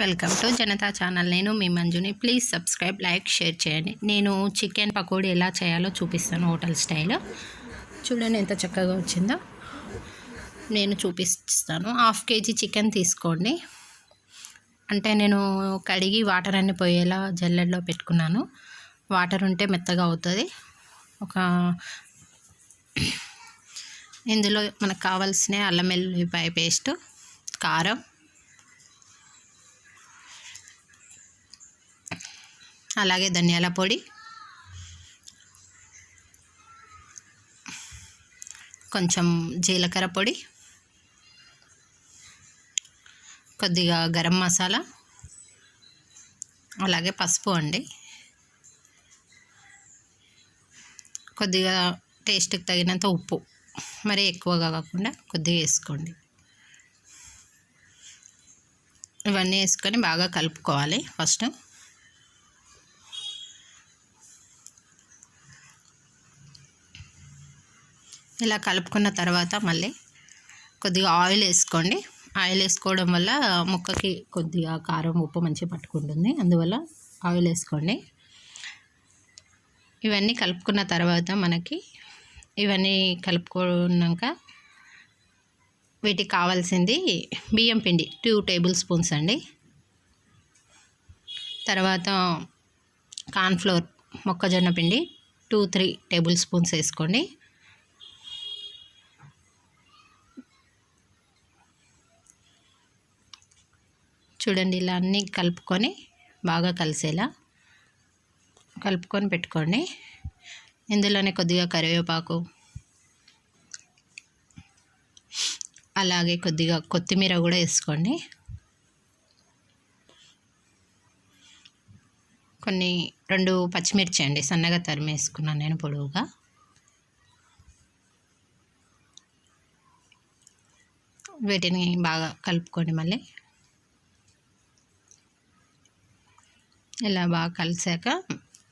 Welcome to Janata channel. నేను మీ మంజుని. ప్లీజ్ సబ్స్క్రైబ్ లైక్ షేర్ చేయండి. నేను చికెన్ పకోడీ ఎలా చేయాలో చూపిస్తాను హోటల్ స్టైల్. చూడండి ఎంత చక్కగా వచ్చిందో. నేను చూపిస్తాను. హాఫ్ కేజీ చికెన్ తీసుకోండి. అంటే నేను కడిగి వాటర్ అన్ని పోయేలా జల్లెడలో పెట్టుకున్నాను. వాటర్ ఉంటే మెత్తగా అవుతుంది. ఒక ఇందులో మనకు కావాల్సిన అల్లం వెల్లుల్లిపాయ పేస్ట్ కారం అలాగే ధనియాల పొడి. కొంచెం జీలకర్ర పొడి. కొద్దిగా గరం మసాలా. అలాగే పసుపు అండి. కొద్దిగా టేస్ట్కి తగినంత ఉప్పు. మరి ఎక్కువగా కాకుండా కొద్దిగా వేసుకోండి. ఇవన్నీ వేసుకొని బాగా కలుపుకోవాలి ఫస్ట్. ఇలా కలుపుకున్న తర్వాత మళ్ళీ కొద్దిగా ఆయిల్ వేసుకోండి. ఆయిల్ వేసుకోవడం వల్ల ముక్కకి కొద్దిగా కారం ఉప్పు మంచిగా పట్టుకుంటుంది. అందువల్ల ఆయిల్ వేసుకోండి. ఇవన్నీ కలుపుకున్న తర్వాత మనకి ఇవన్నీ కలుపుకున్నాక వీటికి కావాల్సింది బియ్యం పిండి టూ టేబుల్ స్పూన్స్ అండి. తర్వాత కార్న్ఫ్లోర్ మొక్కజొన్న పిండి టూ త్రీ టేబుల్ స్పూన్స్ వేసుకోండి. చూడండి ఇలా అన్నీ కలుపుకొని బాగా కలిసేలా కలుపుకొని పెట్టుకోండి. ఇందులోనే కొద్దిగా కరివేపాకు అలాగే కొద్దిగా కొత్తిమీర కూడా వేసుకోండి. కొన్ని రెండు పచ్చిమిర్చి అండి సన్నగా తరిమేసుకున్నాను నేను పొడవుగా. వీటిని బాగా కలుపుకోండి మళ్ళీ. ఇలా బాగా కలిసాక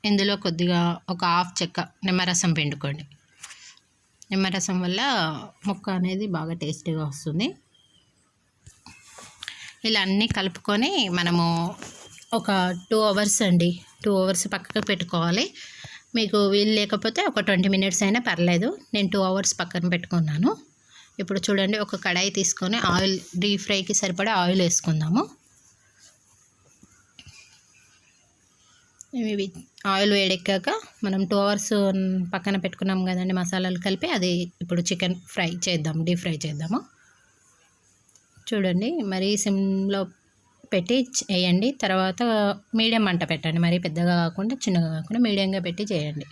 ఇందులో కొద్దిగా ఒక హాఫ్ చెక్క నిమ్మరసం పిండుకోండి. నిమ్మరసం వల్ల ముక్క అనేది బాగా టేస్టీగా వస్తుంది. ఇలా అన్నీ కలుపుకొని మనము ఒక టూ అవర్స్ అండి టూ అవర్స్ పక్కకు పెట్టుకోవాలి. మీకు వీలు లేకపోతే ఒక ట్వంటీ మినిట్స్ అయినా పర్లేదు నేను టూ అవర్స్ పక్కన పెట్టుకున్నాను. ఇప్పుడు చూడండి ఒక కడాయి తీసుకొని ఆయిల్ డీప్ ఫ్రైకి సరిపడా ఆయిల్ వేసుకుందాము. ఇవి ఆయిల్ వేడెక్కాక మనం టూ అవర్స్ పక్కన పెట్టుకున్నాం కదండి మసాలాలు కలిపి అది ఇప్పుడు చికెన్ ఫ్రై చేద్దాం డీప్ ఫ్రై చేద్దాము. చూడండి మరీ సిమ్లో పెట్టి వేయండి తర్వాత మీడియం మంట పెట్టండి మరీ పెద్దగా కాకుండా చిన్నగా కాకుండా మీడియంగా పెట్టి చేయండి.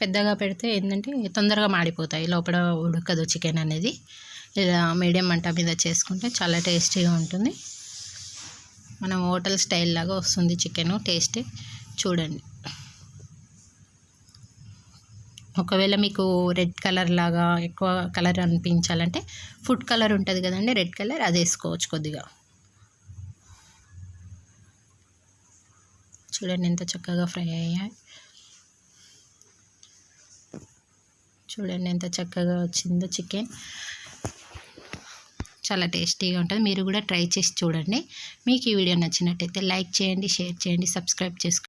పెద్దగా పెడితే ఏంటంటే తొందరగా మాడిపోతాయి లోపల ఉడకదు చికెన్ అనేది. ఇలా మీడియం మంట మీద చేసుకుంటే చాలా టేస్టీగా ఉంటుంది. మనం హోటల్ స్టైల్ లాగా వస్తుంది చికెన్ టేస్ట్. చూడండి. ఒకవేళ మీకు రెడ్ కలర్ లాగా ఎక్కువ కలర్ అనిపించాలంటే ఫుడ్ కలర్ ఉంటుంది కదండి రెడ్ కలర్ అది వేసుకోవచ్చు కొద్దిగా. చూడండి ఎంత చక్కగా ఫ్రై అయ్యాయి. చూడండి ఎంత చక్కగా వచ్చిందో చికెన్. చాలా టేస్టీగా ఉంటుంది. మీరు కూడా ట్రై చేసి చూడండి. మీకు ఈ వీడియో నచ్చినట్టయితే లైక్ చేయండి షేర్ చేయండి సబ్స్క్రైబ్ చేసుకోండి.